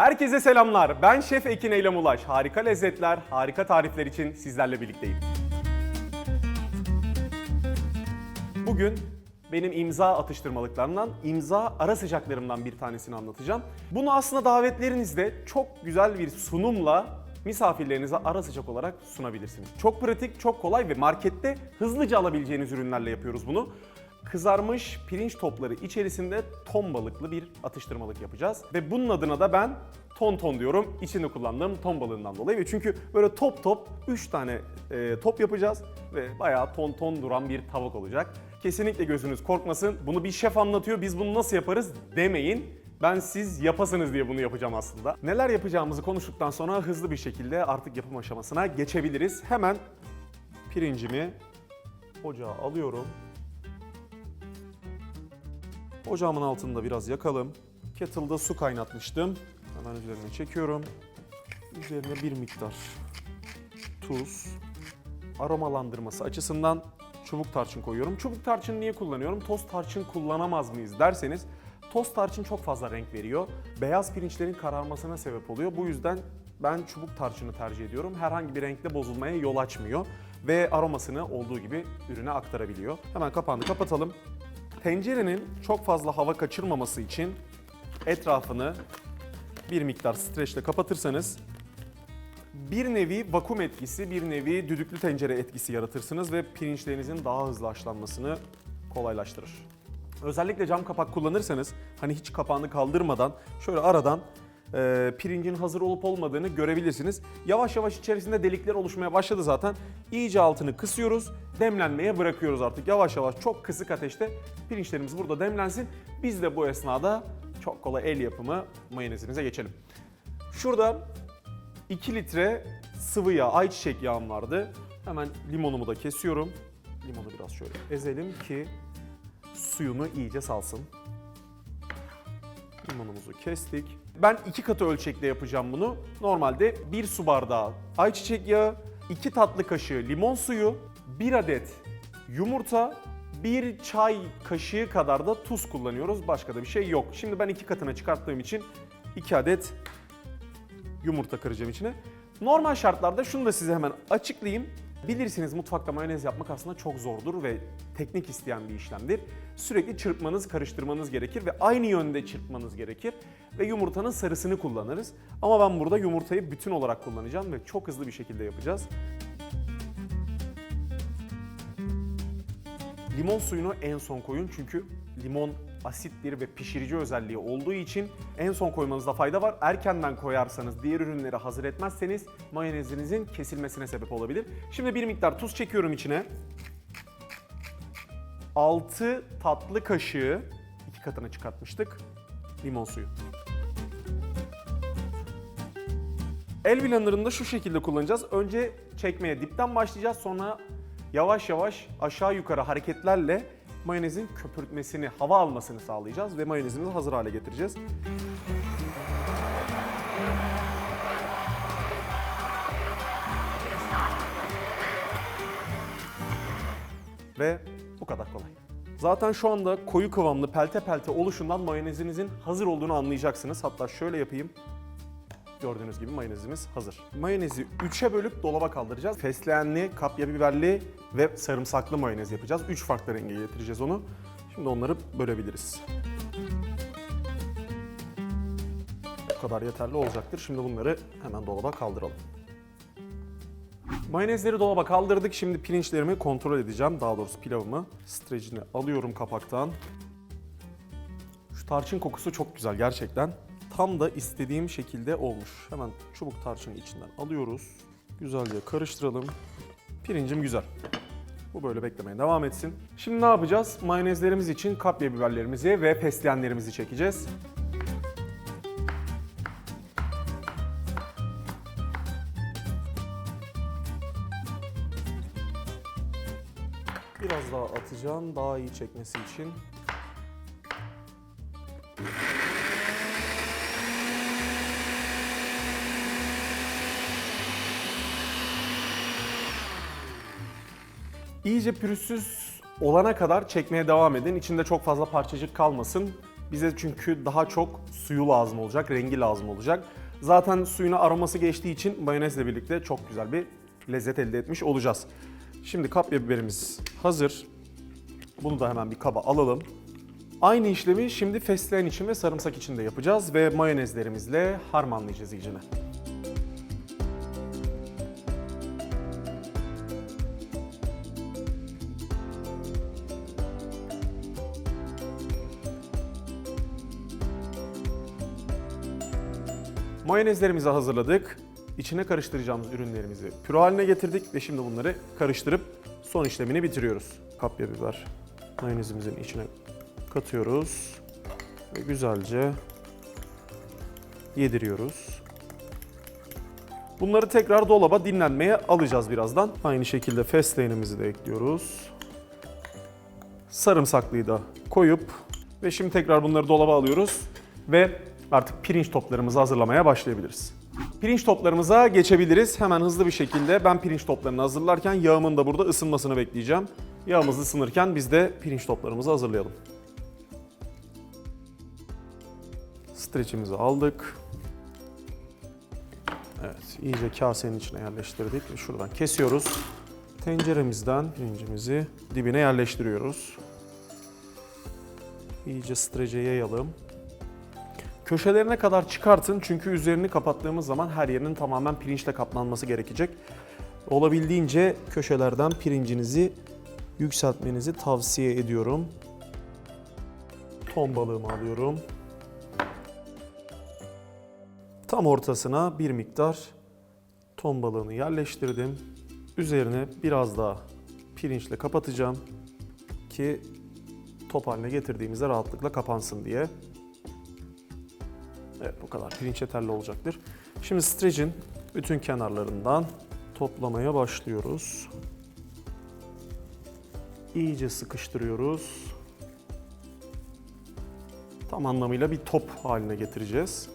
Herkese selamlar. Ben Şef Ekin Eylem Ulaş. Harika lezzetler, harika tarifler için sizlerle birlikteyim. Bugün benim imza atıştırmalıklarımdan, imza ara sıcaklarımdan bir tanesini anlatacağım. Bunu aslında davetlerinizde çok güzel bir sunumla misafirlerinize ara sıcak olarak sunabilirsiniz. Çok pratik, çok kolay ve markette hızlıca alabileceğiniz ürünlerle yapıyoruz bunu. Kızarmış pirinç topları içerisinde ton balıklı bir atıştırmalık yapacağız. Ve bunun adına da ben ton ton diyorum. İçinde kullandığım ton balığından dolayı. Ve çünkü böyle top top 3 tane e, top yapacağız ve bayağı ton ton duran bir tavuk olacak. Kesinlikle gözünüz korkmasın. Bunu bir şef anlatıyor. Biz bunu nasıl yaparız demeyin. Ben siz yapasınız diye bunu yapacağım aslında. Neler yapacağımızı konuştuktan sonra hızlı bir şekilde artık yapım aşamasına geçebiliriz. Hemen pirincimi ocağa alıyorum. Ocağımın altında biraz yakalım. Kettle'da su kaynatmıştım. Hemen üzerine çekiyorum. Üzerine bir miktar tuz, aromalandırması açısından çubuk tarçın koyuyorum. Çubuk tarçın niye kullanıyorum? Toz tarçın kullanamaz mıyız derseniz toz tarçın çok fazla renk veriyor. Beyaz pirinçlerin kararmasına sebep oluyor. Bu yüzden ben çubuk tarçını tercih ediyorum. Herhangi bir renkte bozulmaya yol açmıyor ve aromasını olduğu gibi ürüne aktarabiliyor. Hemen kapağını kapatalım. Tencerenin çok fazla hava kaçırmaması için etrafını bir miktar streçle kapatırsanız bir nevi vakum etkisi, bir nevi düdüklü tencere etkisi yaratırsınız ve pirinçlerinizin daha hızlı haşlanmasını kolaylaştırır. Özellikle cam kapak kullanırsanız hani hiç kapağını kaldırmadan şöyle aradan e, pirincin hazır olup olmadığını görebilirsiniz. Yavaş yavaş içerisinde delikler oluşmaya başladı zaten. İyice altını kısıyoruz, demlenmeye bırakıyoruz artık. Yavaş yavaş çok kısık ateşte pirinçlerimiz burada demlensin. Biz de bu esnada çok kolay el yapımı mayonezimize geçelim. Şurada 2 litre sıvı yağ, ayçiçek yağım vardı. Hemen limonumu da kesiyorum. Limonu biraz şöyle ezelim ki suyunu iyice salsın. Limonumuzu kestik. Ben iki katı ölçekle yapacağım bunu. Normalde bir su bardağı ayçiçek yağı, iki tatlı kaşığı limon suyu, bir adet yumurta, bir çay kaşığı kadar da tuz kullanıyoruz. Başka da bir şey yok. Şimdi ben iki katına çıkarttığım için iki adet yumurta kıracağım içine. Normal şartlarda şunu da size hemen açıklayayım. Bilirsiniz mutfakta mayonez yapmak aslında çok zordur ve teknik isteyen bir işlemdir. Sürekli çırpmanız, karıştırmanız gerekir ve aynı yönde çırpmanız gerekir. Ve yumurtanın sarısını kullanırız. Ama ben burada yumurtayı bütün olarak kullanacağım ve çok hızlı bir şekilde yapacağız. Limon suyunu en son koyun çünkü limon asittir ve pişirici özelliği olduğu için en son koymanızda fayda var. Erkenden koyarsanız, diğer ürünleri hazır etmezseniz mayonezinizin kesilmesine sebep olabilir. Şimdi bir miktar tuz çekiyorum içine. 6 tatlı kaşığı, iki katına çıkartmıştık, limon suyu. El blenderında şu şekilde kullanacağız. Önce çekmeye dipten başlayacağız. Sonra yavaş yavaş aşağı yukarı hareketlerle mayonezin köpürtmesini, hava almasını sağlayacağız ve mayonezimizi hazır hale getireceğiz. Ve bu kadar kolay. Zaten şu anda koyu kıvamlı pelte pelte oluşundan mayonezinizin hazır olduğunu anlayacaksınız. Hatta şöyle yapayım. Gördüğünüz gibi mayonezimiz hazır. Mayonezi 3'e bölüp dolaba kaldıracağız. Fesleğenli, kapya biberli ve sarımsaklı mayonez yapacağız. 3 farklı renge getireceğiz onu. Şimdi onları bölebiliriz. Bu kadar yeterli olacaktır. Şimdi bunları hemen dolaba kaldıralım. Mayonezleri dolaba kaldırdık. Şimdi pirinçlerimi kontrol edeceğim. Daha doğrusu pilavımı. Strecini alıyorum kapaktan. Şu tarçın kokusu çok güzel gerçekten. Tam da istediğim şekilde olmuş. Hemen çubuk tarçını içinden alıyoruz. Güzelce karıştıralım. Pirincim güzel. Bu böyle beklemeye devam etsin. Şimdi ne yapacağız? Mayonezlerimiz için kapya biberlerimizi ve fesleğenlerimizi çekeceğiz. Biraz daha atacağım daha iyi çekmesi için. İyice pürüzsüz olana kadar çekmeye devam edin. İçinde çok fazla parçacık kalmasın. Bize çünkü daha çok suyu lazım olacak, rengi lazım olacak. Zaten suyuna aroması geçtiği için mayonezle birlikte çok güzel bir lezzet elde etmiş olacağız. Şimdi kapya biberimiz hazır. Bunu da hemen bir kaba alalım. Aynı işlemi şimdi fesleğen için ve sarımsak için de yapacağız ve mayonezlerimizle harmanlayacağız iyicene. Mayonezlerimizi hazırladık. İçine karıştıracağımız ürünlerimizi püre haline getirdik ve şimdi bunları karıştırıp son işlemini bitiriyoruz. Kapya biber mayonezimizin içine katıyoruz ve güzelce yediriyoruz. Bunları tekrar dolaba dinlenmeye alacağız birazdan. Aynı şekilde fesleğenimizi de ekliyoruz. Sarımsaklıyı da koyup ve şimdi tekrar bunları dolaba alıyoruz ve artık pirinç toplarımızı hazırlamaya başlayabiliriz. Pirinç toplarımıza geçebiliriz. Hemen hızlı bir şekilde ben pirinç toplarını hazırlarken yağımın da burada ısınmasını bekleyeceğim. Yağımız ısınırken biz de pirinç toplarımızı hazırlayalım. Streçimizi aldık. Evet, iyice kasenin içine yerleştirdik şuradan kesiyoruz. Tenceremizden pirincimizi dibine yerleştiriyoruz. İyice strece yayalım. Köşelerine kadar çıkartın çünkü üzerini kapattığımız zaman her yerinin tamamen pirinçle kaplanması gerekecek. Olabildiğince köşelerden pirincinizi yükseltmenizi tavsiye ediyorum. Ton balığımı alıyorum. Tam ortasına bir miktar ton balığını yerleştirdim. Üzerine biraz daha pirinçle kapatacağım ki top haline getirdiğimizde rahatlıkla kapansın diye. Evet bu kadar. Pirinç yeterli olacaktır. Şimdi streçin bütün kenarlarından toplamaya başlıyoruz. İyice sıkıştırıyoruz. Tam anlamıyla bir top haline getireceğiz.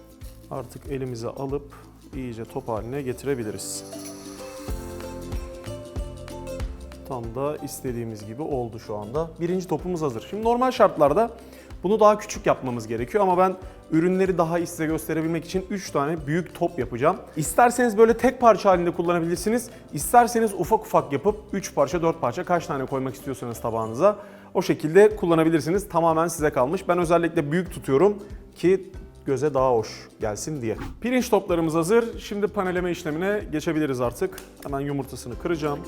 Artık elimize alıp iyice top haline getirebiliriz. Tam da istediğimiz gibi oldu şu anda. Birinci topumuz hazır. Şimdi normal şartlarda bunu daha küçük yapmamız gerekiyor ama ben ürünleri daha iyi size gösterebilmek için 3 tane büyük top yapacağım. İsterseniz böyle tek parça halinde kullanabilirsiniz. İsterseniz ufak ufak yapıp 3 parça 4 parça kaç tane koymak istiyorsanız tabağınıza o şekilde kullanabilirsiniz. Tamamen size kalmış. Ben özellikle büyük tutuyorum ki göze daha hoş gelsin diye. Pirinç toplarımız hazır. Şimdi paneleme işlemine geçebiliriz artık. Hemen yumurtasını kıracağım.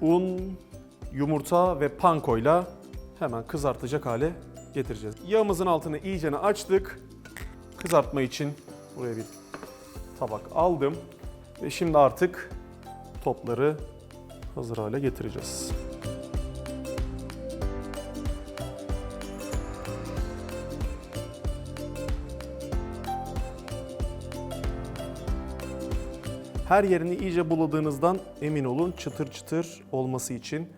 Un, yumurta ve pankoyla hemen kızartacak hale getireceğiz. Yağımızın altını iyicene açtık. Kızartma için buraya bir tabak aldım. Ve şimdi artık topları hazır hale getireceğiz. Her yerini iyice buladığınızdan emin olun çıtır çıtır olması için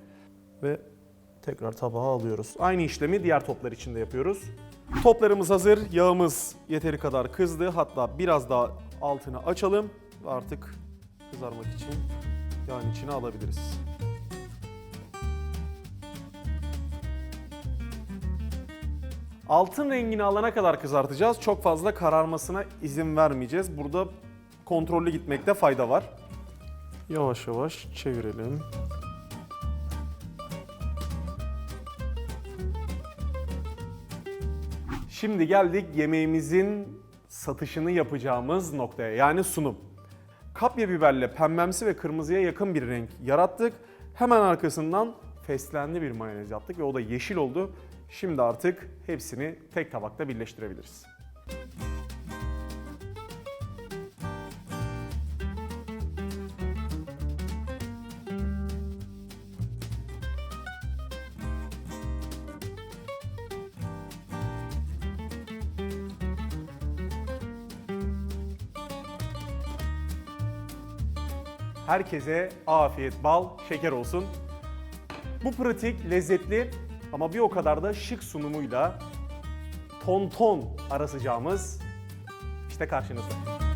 ve tekrar tabağa alıyoruz. Aynı işlemi diğer toplar için de yapıyoruz. Toplarımız hazır, yağımız yeteri kadar kızdı. Hatta biraz daha altını açalım ve artık kızarmak için yağın içine alabiliriz. Altın rengini alana kadar kızartacağız. Çok fazla kararmasına izin vermeyeceğiz. Burada kontrollü gitmekte fayda var. Yavaş yavaş çevirelim. Şimdi geldik yemeğimizin satışını yapacağımız noktaya yani sunum. Kapya biberle pembemsi ve kırmızıya yakın bir renk yarattık. Hemen arkasından fesleğenli bir mayonez yaptık ve o da yeşil oldu. Şimdi artık hepsini tek tabakta birleştirebiliriz. Herkese afiyet, bal, şeker olsun. Bu pratik, lezzetli ama bir o kadar da şık sunumuyla ton ton arasacağımız işte karşınızda.